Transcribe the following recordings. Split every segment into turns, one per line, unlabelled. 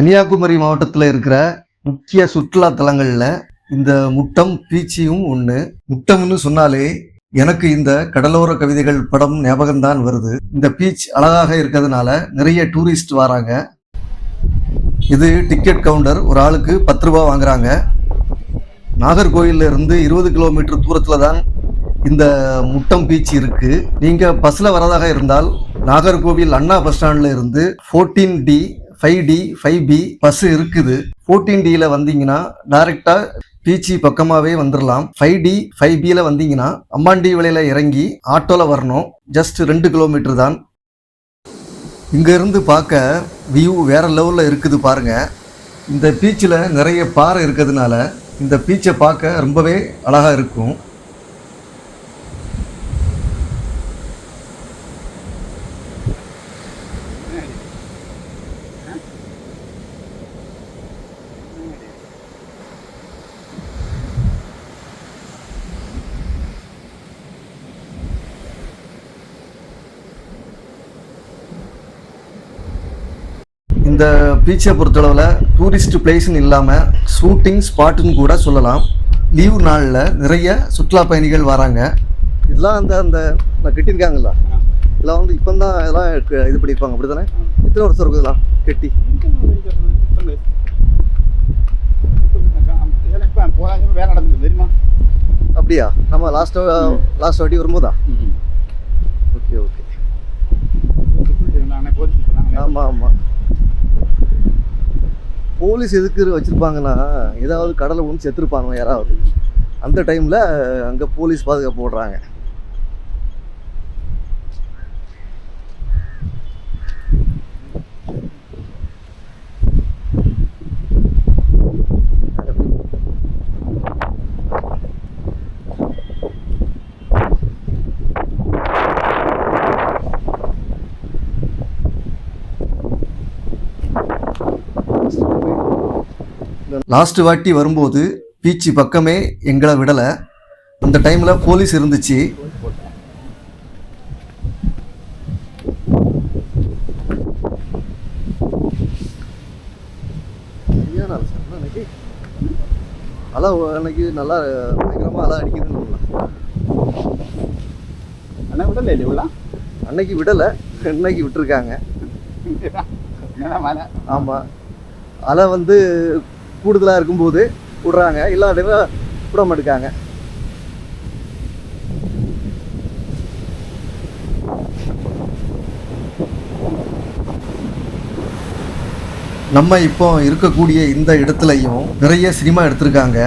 கன்னியாகுமரி மாவட்டத்தில் இருக்கிற முக்கிய சுற்றுலா தலங்களில் இந்த முட்டம் பீச்சியும் ஒன்று முட்டம்னு சொன்னாலே எனக்கு இந்த கடலோர கவிதைகள் படம் ஞாபகம்தான் வருது. இந்த பீச் அழகாக இருக்கிறதுனால நிறைய டூரிஸ்ட் வராங்க. இது டிக்கெட் கவுண்டர் ஒரு ஆளுக்கு பத்து ரூபா வாங்குறாங்க. நாகர்கோயிலில் இருந்து இருபது கிலோமீட்டர் தூரத்தில் தான் இந்த முட்டம் பீச் இருக்கு. நீங்க பஸ்ல வரதாக இருந்தால் நாகர்கோவில் அண்ணா பஸ் ஸ்டாண்ட்ல இருந்து fourteen T five T five B bus இருக்குது. ஃபோர்டீன் டியில் வந்தீங்கன்னா டைரக்டா பீச்சி பக்கமாகவே வந்துடலாம் ஃபைவ் டி ஃபைவ் பியில் வந்தீங்கன்னா அம்மாண்டி விலையில் இறங்கி ஆட்டோவில் வரணும். ஜஸ்ட் ரெண்டு கிலோமீட்டர் தான். இங்கேருந்து பார்க்க வியூ வேறு லெவலில் இருக்குது பாருங்கள் இந்த பீச்சில் நிறைய பாறை இருக்கிறதுனால இந்த பீச்சை பார்க்க ரொம்பவே அழகாக இருக்கும். இந்த பீச்சை பொறுத்தளவில் டூரிஸ்ட் பிளேஸ்னு இல்லாமல் ஷூட்டிங் ஸ்பாட்டுன்னு கூட சொல்லலாம். லீவு நாளில் நிறைய சுற்றுலா பயணிகள் வராங்க. இதெல்லாம் அந்த அந்த நான் கட்டியிருக்காங்கல்ல? இதெல்லாம் வந்து இப்போ தான் இதெல்லாம் க- இது பண்ணியிருப்பாங்க. அப்படி தானே எத்தனை வருஷம் இருக்கும் இதெல்லாம் கட்டி?
வேலை நடந்தது தெரியுமா
அப்படியா? நம்ம லாஸ்ட் லாஸ்ட் வாட்டி வரும்போதா ஓகே ஓகே
போலீஸ் சொன்னாங்க
ஆமாம் ஆமாம் போலீஸ் எதுக்கு வச்சுருப்பாங்கன்னா ஏதாவது கடலை ஒன்று செத்துருப்பாங்க யாராவது. அந்த டைமில் அங்கே போலீஸ் பாதுகாப்பு போடுறாங்க. லாஸ்ட் வாட்டி வரும்போது பீச்சு பக்கமே எங்களை விடலை. அந்த டைமில் போலீஸ் இருந்துச்சு. அலை அன்னைக்கு நல்லா பயங்கரமாக அலை அடிக்குதுன்னு சொல்லலாம்.
அண்ணா விடல இல்லை இவ்வளோ
அன்னைக்கு விடலை. இன்னைக்கு விட்டுருக்காங்க. ஆமாம் அலை வந்து கூடுதலாக இருக்கும்போது விடுறாங்க. இல்லாத விட மாட்டுக்காங்க. நம்ம இப்போ இருக்கக்கூடிய இந்த இடத்துலையும் நிறைய சினிமா எடுத்திருக்காங்க.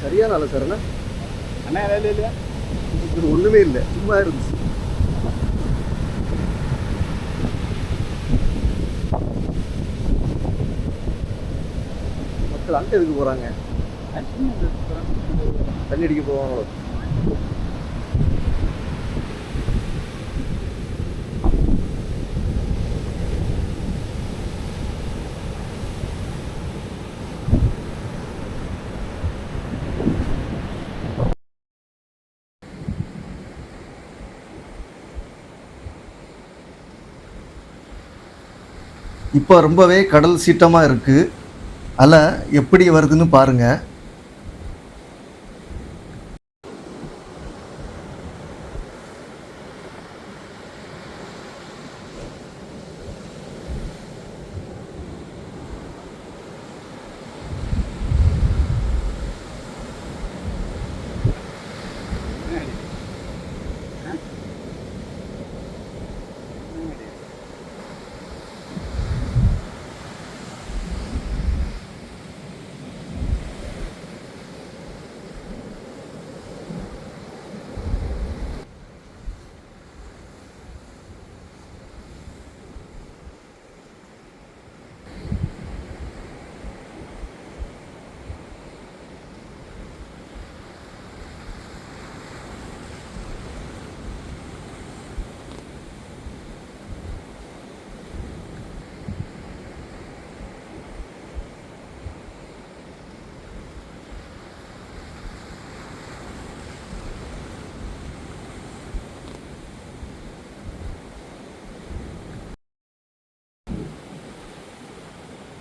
சரியான அலை சார்
அண்ணா. வேலை இல்லையா?
ஒன்றுமே இல்லை சும்மா இருந்துச்சு மக்கள் அங்கே எதுக்கு போகிறாங்க தண்ணி அடிக்க போவாங்களோ? இப்போ ரொம்பவே கடல் சீட்டமாக இருக்குது அலை எப்படி வருதுன்னு பாருங்கள்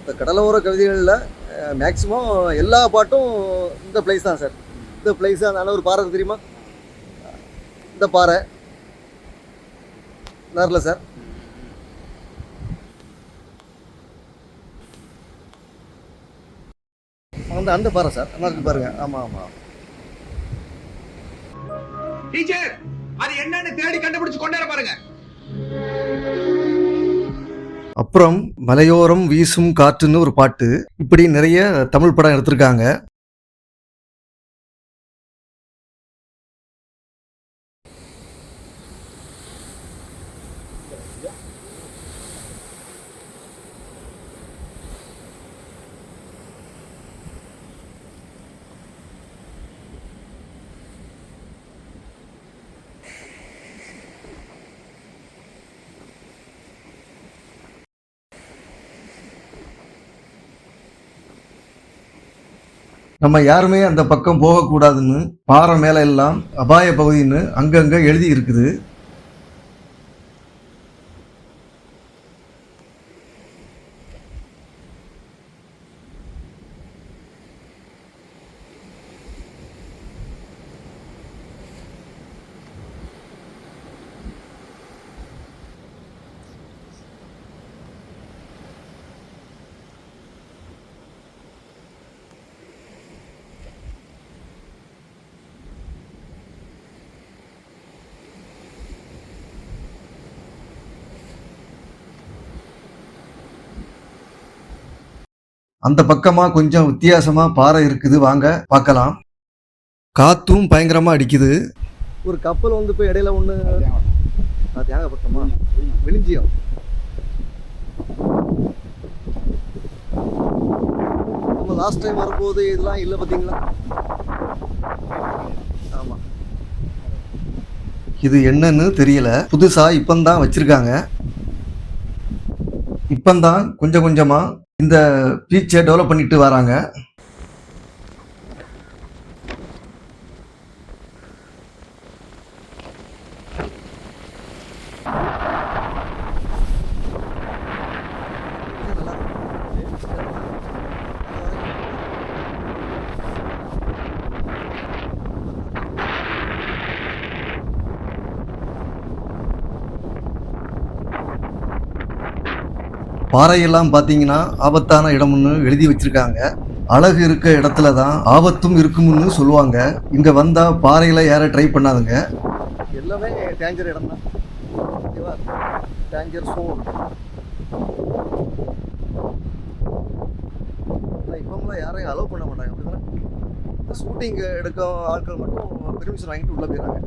இந்த கடலோர கவிதைகளில் மேக்ஸிமம் எல்லா பாட்டும் இந்த பிளேஸ் தான் சார் இந்த பிளேஸ் அதனால ஒரு பாறை தெரியுமா? இந்த பாறை. நேரில் சார் அந்த அந்த பாறை சார் நல்லா இருக்கு பாருங்க. ஆமாம் ஆமாம்
டீச்சர் அது என்னன்னு தேடி கண்டுபிடிச்சு கொண்டு வர பாருங்க.
அப்புறம் மலையோரம் வீசும் காற்றுன்னு ஒரு பாட்டு. இப்படி நிறைய தமிழ் படம் எடுத்திருக்காங்க. நம்ம யாருமே அந்த பக்கம் போகக்கூடாதுன்னு பாறை மேல எல்லாம் அபாய பகுதின்னு அங்கங்க எழுதி இருக்குது. அந்த பக்கமா கொஞ்சம் வித்தியாசமா பாறை இருக்குது. வாங்க பார்க்கலாம். காத்தும் பயங்கரமா அடிக்குது. ஒரு கப்பல் வந்து போய் இடையில ஒன்று தேங்காய் பக்கமா விழிஞ்சியம் நம்ம லாஸ்ட் டைம் வரும்போது இதெல்லாம் இல்லை பார்த்தீங்களா ஆமாம் இது என்னன்னு தெரியல. புதுசா இப்பந்தான் வச்சிருக்காங்க. இப்பந்தான் கொஞ்சம் கொஞ்சமா இந்த பீச்சை டெவலப் பண்ணிட்டு வராங்க. பாறையெல்லாம் பார்த்தீங்கன்னா ஆபத்தான இடம்னு எழுதி வச்சிருக்காங்க. அழகு இருக்க இடத்துல தான் ஆபத்தும் இருக்கும்னு சொல்லுவாங்க. இங்கே வந்தால் பாறையில் ஏற ட்ரை பண்ணாதுங்க. எல்லாமே டேஞ்சர் இடம் தான் ஓகேவா டேஞ்சர் சோன் இப்போலாம் யாரையும் அலோவ் பண்ண மாட்டாங்க. அப்படிதானே ஷூட்டிங் எடுக்க ஆட்கள் மட்டும் பெர்மிஷன் வாங்கிட்டு உள்ள போயிடறாங்க.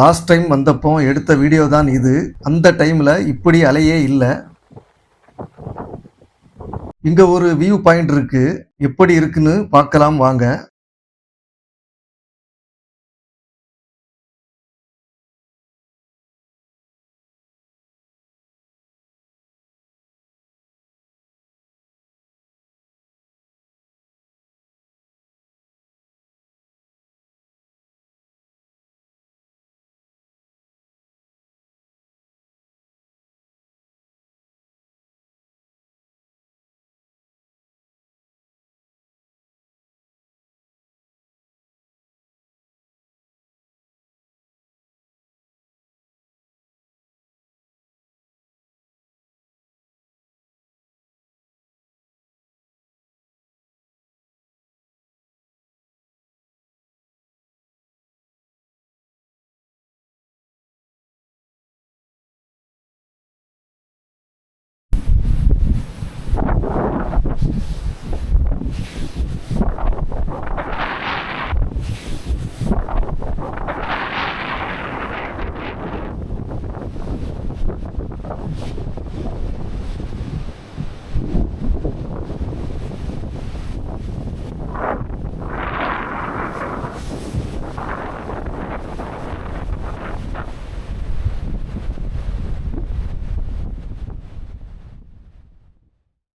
லாஸ்ட் டைம் வந்தப்போ எடுத்த வீடியோ தான் இது. அந்த டைமில் இப்படி அலையே இல்லை. இங்கே ஒரு வியூ பாயிண்ட் இருக்குது எப்படி இருக்குன்னு பார்க்கலாம் வாங்க.